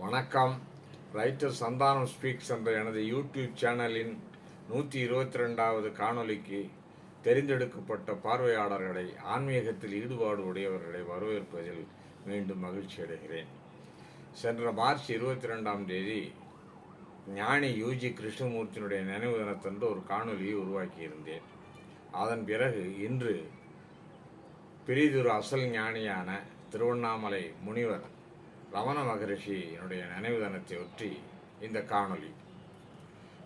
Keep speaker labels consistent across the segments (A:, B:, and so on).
A: வணக்கம். Writer Santhanam speaks என்ற எனது யூடியூப் சேனலின் நூற்றி இருபத்தி ரெண்டாவது காணொளிக்கு தெரிந்தெடுக்கப்பட்ட பார்வையாளர்களை ஆன்மீகத்தில் ஈடுபாடு உடையவர்களை வரவேற்பதில் மீண்டும் மகிழ்ச்சி அடைகிறேன். சென்ற மார்ச் இருபத்தி ரெண்டாம் தேதி ஞானி யூஜி கிருஷ்ணமூர்த்தியினுடைய நினைவு தினத்தன்று ஒரு காணொலியை உருவாக்கியிருந்தேன். அதன் பிறகு இன்று பிரிதுரு அசல் ஞானியான திருவண்ணாமலை முனிவர் ரமண மகரிஷியினுடைய நினைவு தினத்தை ஒற்றி இந்த காணொளி.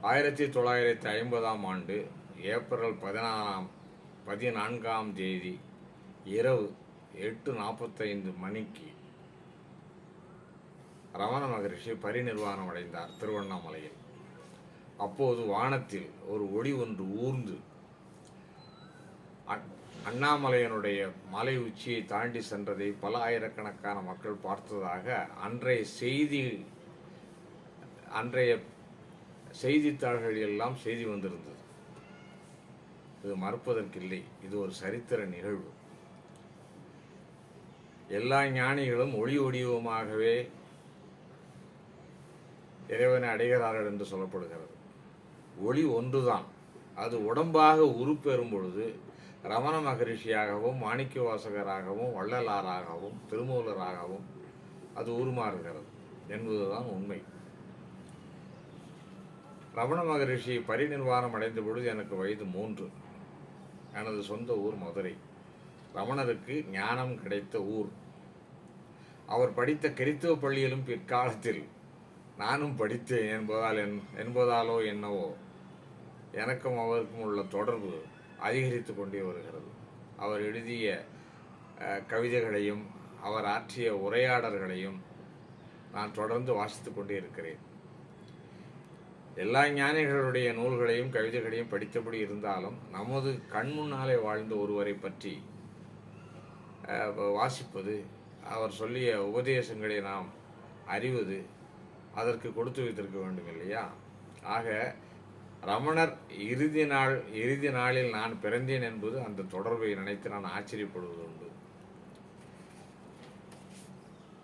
A: ஆயிரத்தி தொள்ளாயிரத்தி ஐம்பதாம் ஆண்டு ஏப்ரல் பதினாறாம் பதினான்காம் தேதி இரவு எட்டு நாற்பத்தைந்து மணிக்கு ரமண மகரிஷி பரிநிர்வாணம் அடைந்தார் திருவண்ணாமலையில். அப்போது வானத்தில் ஒரு ஒளி ஒன்று ஊர்ந்து அ- அண்ணாமலையனுடைய மலை உச்சியை தாண்டி சென்றதை பல ஆயிரக்கணக்கான மக்கள் பார்த்ததாக அன்றைய செய்தி அன்றைய செய்தித்தாள்கள் எல்லாம் செய்தி வந்திருந்தது. இது மறுப்பதற்கில்லை. இது ஒரு சரித்திர நிகழ்வு. எல்லா ஞானிகளும் ஒளி ஒடிவமாகவே இறைவனை அடைகிறார்கள் என்று சொல்லப்படுகிறது. ஒளி ஒன்றுதான். அது உடம்பாக உருப்பெறும் பொழுது ரமண மகரிஷியாகவும் மாணிக்க வாசகராகவும் வள்ளலாராகவும் திருமூலராகவும் அது உருமாறுகிறது. என்பதுதான் உண்மை. ரமண மகரிஷி பரிநிர்வாணம் அடைந்த பொழுது எனக்கு வயது மூன்று. எனது சொந்த ஊர் மதுரை. ரமணருக்கு ஞானம் கிடைத்த ஊர். அவர் படித்த கிறித்துவ பள்ளியிலும் பிற்காலத்தில் நானும் படித்தேன் என்பதால் என் என்பதாலோ என்னவோ. எனக்கும் அவருக்கும் உள்ள தொடர்பு அதிகரித்து கொண்டே வருகிறது. அவர் எழுதிய கவிதைகளையும் அவர் ஆற்றிய உரையாடல்களையும் நான் தொடர்ந்து வாசித்து கொண்டே இருக்கிறேன். எல்லா ஞானிகளுடைய நூல்களையும் கவிதைகளையும் படித்தபடி இருந்தாலும் நமது கண் முன்னாலே வாழ்ந்த ஒருவரை பற்றி வாசிப்பது அவர் சொல்லிய உபதேசங்களை நாம் அறிவது அதற்கு கொடுத்து வைத்திருக்க வேண்டும் இல்லையா ஆக ரமணர் இறுதி நாள் இறுதி நாளில் நான் பிறந்தேன் என்பது அந்த தொடர்பை நினைத்து நான் ஆச்சரியப்படுவது உண்டு.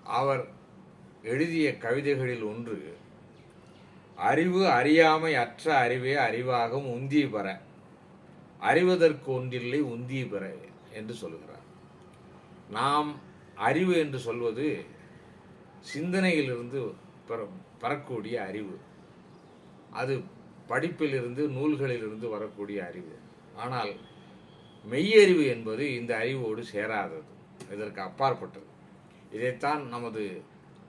A: அவர் எழுதிய கவிதைகளில் ஒன்று அறிவு அறியாமை அற்ற அறிவே அறிவாகும் உந்தி பெற அறிவதற்கு ஒன்றில்லை உந்தி பெற என்று சொல்கிறார். நாம் அறிவு என்று சொல்வது சிந்தனையிலிருந்து பெற பெறக்கூடிய அறிவு. அது படிப்பிலிருந்து நூல்களிலிருந்து வரக்கூடிய அறிவு. ஆனால் மெய்யறிவு என்பது இந்த அறிவோடு சேராதது. இதற்கு அப்பாற்பட்டது. இதைத்தான் நமது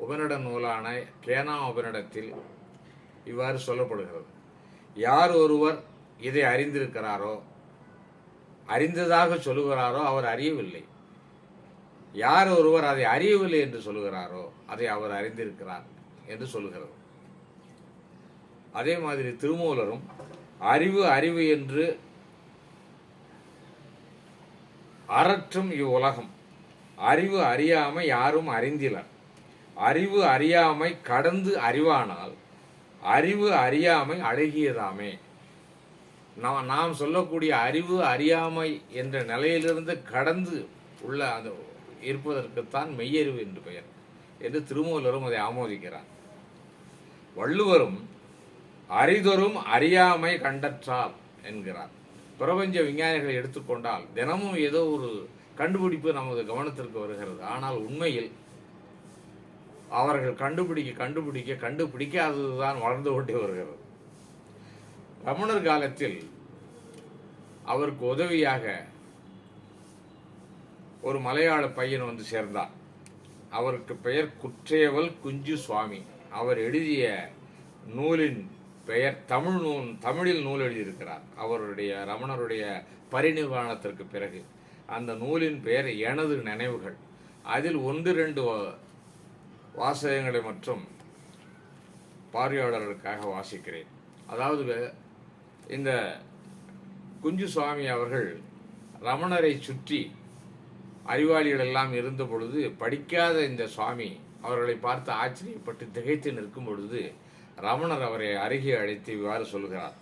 A: உபனிட நூலான கேனா உபனிடத்தில் இவ்வாறு சொல்லப்படுகிறது. யார் ஒருவர் இதை அறிந்திருக்கிறாரோ அறிந்ததாக சொல்லுகிறாரோ அவர் அறியவில்லை. யார் ஒருவர் அதை அறியவில்லை என்று சொல்லுகிறாரோ அதை அவர் அறிந்திருக்கிறார் என்று சொல்லுகிறது அதே மாதிரி திருமூலரும் அறிவு அறிவு என்று அறற்றும் இவ்வுலகம். அறிவு அறியாமை யாரும் அறிந்திலர். அறிவு அறியாமை கடந்து அறிவானால் அறிவு அறியாமை அழகியதாமே நாம் நாம் சொல்லக்கூடிய அறிவு அறியாமை என்ற நிலையிலிருந்து கடந்து உள்ள அந்த இருப்பதற்குத்தான் மெய்யறிவு என்று பெயர். என்று திருமூலரும் அதை ஆமோதிக்கிறார். வள்ளுவரும் அறிதொரும் அறியாமை கண்டற்றால் என்கிறார். பிரபஞ்ச விஞ்ஞானிகளை எடுத்துக்கொண்டால் தினமும் ஏதோ ஒரு கண்டுபிடிப்பு நமது கவனத்திற்கு வருகிறது. ஆனால் உண்மையில் அவர்கள் கண்டுபிடிக்க கண்டுபிடிக்க கண்டுபிடிக்காததுதான் வளர்ந்து கொண்டே வருகிறது. ரமணர் காலத்தில் அவருக்கு உதவியாக ஒரு மலையாள பையன் வந்து சேர்ந்தார். அவருக்கு பெயர் குற்றேவல் குஞ்சு சுவாமி அவர் எழுதிய நூலின் பெயர் தமிழ் நூல் தமிழில் நூல் எழுதியிருக்கிறார். அவருடைய ரமணருடைய பரிநிர்வாணத்திற்கு பிறகு. அந்த நூலின் பெயர் எனது நினைவுகள். அதில் ஒன்று ரெண்டு வா- வாசகங்களை மற்றும் பார்வையாளர்களுக்காக வாசிக்கிறேன். அதாவது இந்த குஞ்சு சுவாமி அவர்கள் ரமணரை சுற்றி அறிவாளிகள் எல்லாம் இருந்த பொழுது படிக்காத இந்த சுவாமி அவர்களை பார்த்து ஆச்சரியப்பட்டு திகைத்து நிற்கும் பொழுது ரமணர் அவரை அருகே அழைத்து இவ்வாறு சொல்கிறார்.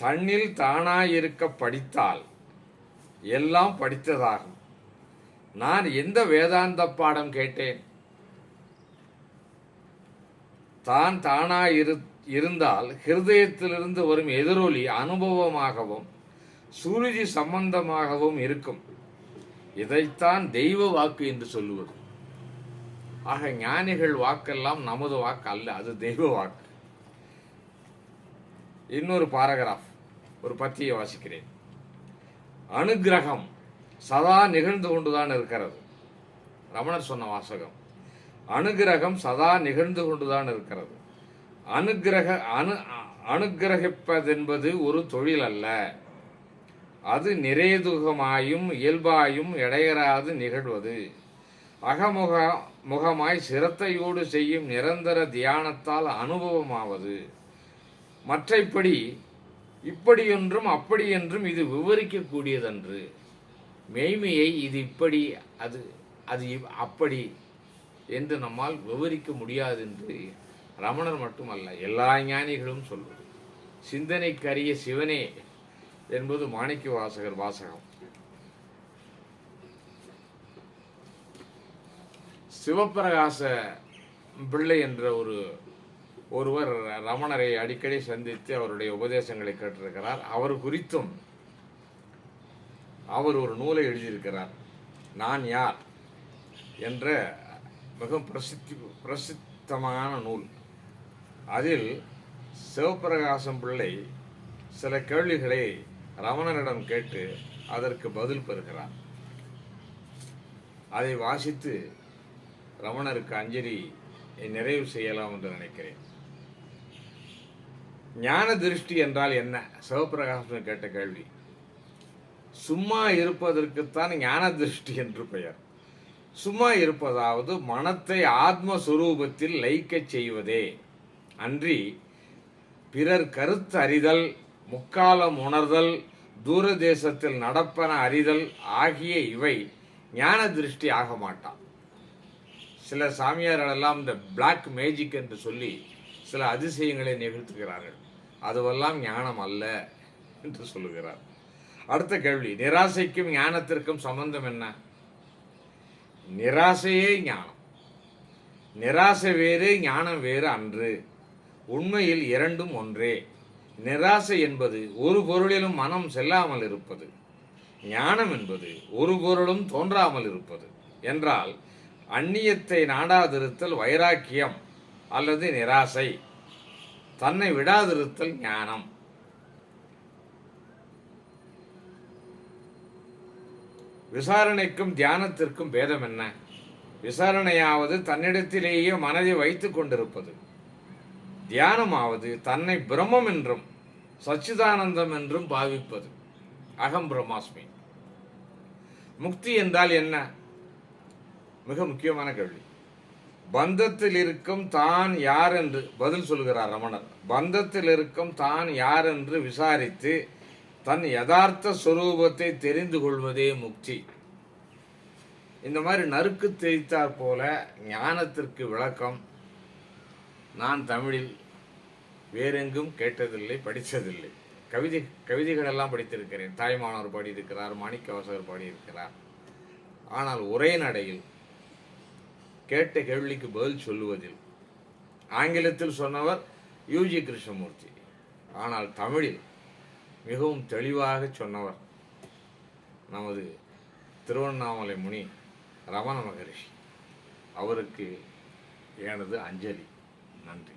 A: தன்னில் தானாயிருக்க படித்தால் எல்லாம் படித்ததாகும். நான் எந்த வேதாந்த பாடம் கேட்டேன்? தான் தானாய் இரு இருந்தால் ஹிருதயத்திலிருந்து வரும் எதிரொலி அனுபவமாகவும் சுருதி சம்பந்தமாகவும் இருக்கும். இதைத்தான் தெய்வ வாக்கு என்று சொல்லுவது. ஆக ஞானிகள் வாக்கெல்லாம் நமது வாக்கு அல்ல அது தெய்வ வாக்கு. இன்னொரு பாராகிராஃப் ஒரு பத்தியை வாசிக்கிறேன். அனுக்கிரகம் சதா நிகழ்ந்து கொண்டுதான் இருக்கிறது. ரமணர் சொன்ன வாசகம். அனுக்கிரகம் சதா நிகழ்ந்து கொண்டுதான் இருக்கிறது. அனுக்கிரக அனு அனுக்கிரகிப்பதென்பது ஒரு தொழில் அல்ல. அது நிறைதுகமாயும் இயல்பாயும் இடையறாது நிகழ்வது. அகமுக முகமாய் சிரத்தையோடு செய்யும் நிரந்தர தியானத்தால் அனுபவமாவது. மற்றைப்படி இப்படியொன்றும் அப்படி என்றும் இது விவரிக்கக்கூடியதன்று. மெய்மையை இது இப்படி அது அது இவ்- அப்படி என்று நம்மால் விவரிக்க முடியாது என்று ரமணர் மட்டுமல்ல எல்லா ஞானிகளும் சொல்வது. சிந்தனைக்கரிய சிவனே என்பது மாணிக்க வாசகர் வாசகம். சிவபிரகாச பிள்ளை என்ற ஒரு ஒருவர் ரமணரை அடிக்கடி சந்தித்து அவருடைய உபதேசங்களை கேட்டிருக்கிறார். அவர் குறித்தும் அவர் ஒரு நூலை எழுதியிருக்கிறார். நான் யார் என்ற மிகவும் பிரசித்தி பிரசித்தமான நூல். அதில் சிவபிரகாசம் பிள்ளை சில கேள்விகளை ரமணரிடம் கேட்டு அதற்கு பதில் பெறுகிறார். அதை வாசித்து ரமணருக்கு அஞ்சலி நிறைவு செய்யலாம் என்று நினைக்கிறேன். ஞான திருஷ்டி என்றால் என்ன? சிவபிரகாசன் கேட்ட கேள்வி. சும்மா இருப்பதற்குத்தான் ஞான திருஷ்டி என்று பெயர். சும்மா இருப்பதாவது மனத்தை ஆத்மஸ்வரூபத்தில் லயிக்கச் செய்வதே. அன்றி பிறர் கருத்து அறிதல் முக்காலம் உணர்தல் தூர தேசத்தில் நடப்பன அறிதல் ஆகிய இவை ஞான திருஷ்டி ஆக மாட்டான். சில சாமியாரெல்லாம் இந்த பிளாக் மேஜிக் என்று சொல்லி சில அதிசயங்களை நிகழ்த்துகிறார்கள். அதுவெல்லாம் ஞானம் அல்ல என்று சொல்லுகிறார். அடுத்த கேள்வி நிராசைக்கும் ஞானத்திற்கும் சம்பந்தம் என்ன? நிராசையே ஞானம். நிராசை வேறு ஞானம் வேறு அன்று. உண்மையில் இரண்டும் ஒன்றே. நிராசை என்பது ஒரு பொருளிலும் மனம் செல்லாமல் இருப்பது. ஞானம் என்பது ஒரு பொருளும் தோன்றாமல் இருப்பது. என்றால் அந்நியத்தை நாடாதிருத்தல் வைராக்கியம் அல்லது நிராசை. தன்னை விடாதிருத்தல் ஞானம். விசாரணைக்கும் தியானத்திற்கும் பேதம் என்ன? விசாரணையாவது தன்னிடத்திலேயே மனதை வைத்துக் கொண்டிருப்பது. தியானமாவது தன்னை பிரம்மம் என்றும் சச்சிதானந்தம் என்றும் பாவிப்பது. அகம் பிரம்மாஸ்மி. முக்தி என்றால் என்ன? மிக முக்கியமான கேள்வி. பந்தத்தில் இருக்கும் தான் யார் என்று பதில் சொல்கிறார் ரமணர். பந்தத்தில் இருக்கும் தான் யார் என்று விசாரித்து தன் யதார்த்த சுரூபத்தை தெரிந்து கொள்வதே முக்தி. இந்த மாதிரி நறுக்கு தேய்த்தாற் போல ஞானத்திற்கு விளக்கம் நான் தமிழில் வேறெங்கும் கேட்டதில்லை படித்ததில்லை. கவிதை கவிதைகள் எல்லாம் படித்திருக்கிறேன். தாய்மானவர் பாடியிருக்கிறார் மாணிக்கவாசகர் பாடியிருக்கிறார். ஆனால் ஒரே நடையில் கேட்ட கேள்விக்கு பதில் சொல்லுவதில். ஆங்கிலத்தில் சொன்னவர் யூஜி கிருஷ்ணமூர்த்தி. ஆனால் தமிழில் மிகவும் தெளிவாக சொன்னவர் நமது திருவண்ணாமலை முனி ரமண மகரிஷி. அவருக்கு எனது அஞ்சலி. நன்றி.